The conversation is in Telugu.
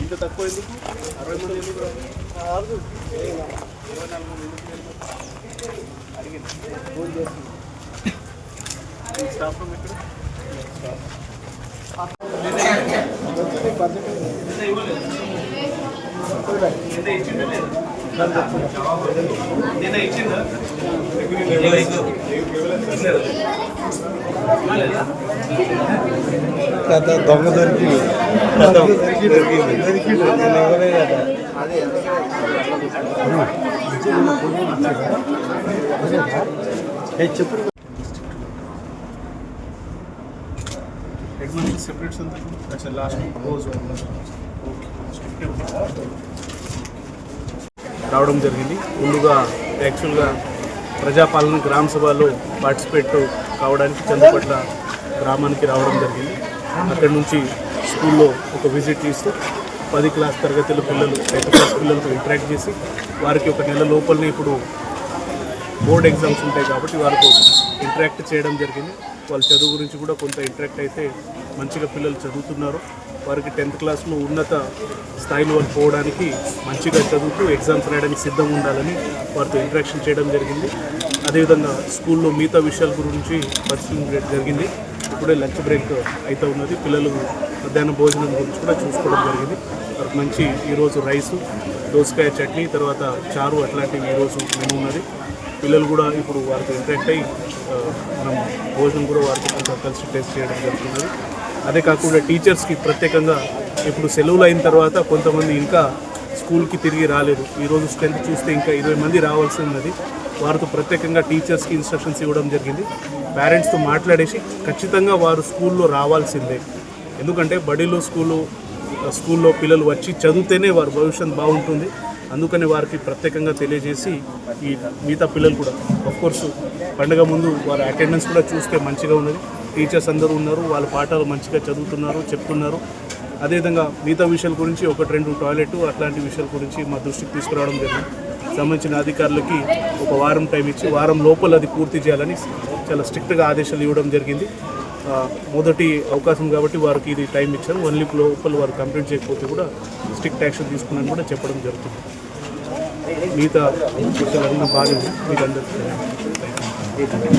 ఇంత తక్కువ ఎందుకు అరవై మంది ఎందుకు రాదు? ఇరవై నాలుగు మంది ఎందుకు? అడిగింది. ఫోన్ చేస్తుంది. స్టాఫ్ రూమ్ ఎక్కడ? నిన్న ఇవ్వలేదు. ఇచ్చిందా లేదా? నిన్న ఇచ్చిందా కథ దొంగ దొరికింది కథ దొరికి దొరికింది దొరికి నేను ఇవ్వలేదు అదే చెప్పు సెపరేట్ సంతకం అచ్చా లాస్ట్ రోజు ఓకే రావడం జరిగింది. ముందుగా యాక్చువల్గా ప్రజాపాలన గ్రామ సభలో పార్టిసిపేట్ కావడానికి చంద్రపట్ల గ్రామానికి రావడం జరిగింది. అక్కడి నుంచి స్కూల్లో ఒక విజిట్ చేస్తూ పది క్లాస్ తరగతుల పిల్లలు ఎయిత్ క్లాస్ పిల్లలతో ఇంటరాక్ట్ చేసి వారికి ఒక నెల లోపలనే ఇప్పుడు బోర్డ్ ఎగ్జామ్స్ ఉంటాయి కాబట్టి వారికి ఇంటరాక్ట్ చేయడం జరిగింది. వాళ్ళ చదువు గురించి కూడా కొంత ఇంటరాక్ట్ అయితే మంచిగా పిల్లలు చదువుతున్నారు. వారికి టెన్త్ క్లాస్లో ఉన్నత స్థాయిలో వాళ్ళు పోవడానికి మంచిగా చదువుతూ ఎగ్జామ్స్ రాయడానికి సిద్ధంగా ఉండాలని వారితో ఇంటరాక్షన్ చేయడం జరిగింది. అదేవిధంగా స్కూల్లో మిగతా విషయాల గురించి పరిశీలించడం జరిగింది. ఇప్పుడే లంచ్ బ్రేక్ అయితే ఉన్నది. పిల్లలు మధ్యాహ్నం భోజనం గురించి కూడా చూసుకోవడం జరిగింది. వారికి మంచి ఈరోజు రైసు దోసకాయ చట్నీ తర్వాత చారు అట్లాంటివి ఈరోజు మెనూ ఉన్నది. పిల్లలు కూడా ఇప్పుడు వారితో ఇంటరాక్ట్ అయ్యి మనం భోజనం కూడా వారితో కొంచెం కలిసి టేస్ట్ చేయడం జరుగుతున్నది. అదే కాకుండా టీచర్స్కి ప్రత్యేకంగా ఇప్పుడు సెలవులు అయిన తర్వాత కొంతమంది ఇంకా స్కూల్కి తిరిగి రాలేదు ఈరోజు స్ట్రెంత్ చూస్తే ఇంకా ఇరవై మంది రావాల్సి ఉన్నది. వారితో ప్రత్యేకంగా టీచర్స్కి ఇన్స్ట్రక్షన్స్ ఇవ్వడం జరిగింది. పేరెంట్స్తో మాట్లాడేసి ఖచ్చితంగా వారు స్కూల్లో రావాల్సిందే. ఎందుకంటే బడిలో స్కూలు స్కూల్లో పిల్లలు వచ్చి చదివితేనే వారి భవిష్యత్ బాగుంటుంది. అందుకని వారికి ప్రత్యేకంగా తెలియజేసి ఈ మిగతా పిల్లలు కూడా కోర్స్ పండుగ ముందు వారి అటెండెన్స్ కూడా చూస్తే మంచిగా ఉన్నది. టీచర్స్ అందరూ ఉన్నారు వాళ్ళ పాఠాలు మంచిగా చదువుతున్నారు చెప్తున్నారు. అదేవిధంగా మిగతా విషయాల గురించి ఒకటి రెండు టాయిలెట్ అట్లాంటి విషయాల గురించి మా దృష్టికి తీసుకురావడం జరిగింది. సంబంధించిన అధికారులకి ఒక వారం టైం ఇచ్చి వారం లోపల అది పూర్తి చేయాలని చాలా స్ట్రిక్ట్గా ఆదేశాలు ఇవ్వడం జరిగింది. మొదటి అవకాశం కాబట్టి వారికి ఇది టైం ఇచ్చారు. వన్ వీక్ లోపల వారు కంప్లీట్ చేయకపోతే కూడా స్ట్రిక్ట్ యాక్షన్ తీసుకున్నాను కూడా చెప్పడం జరుగుతుంది. మిగతా విషయాలన్నీ బాగా మీకు అందరికీ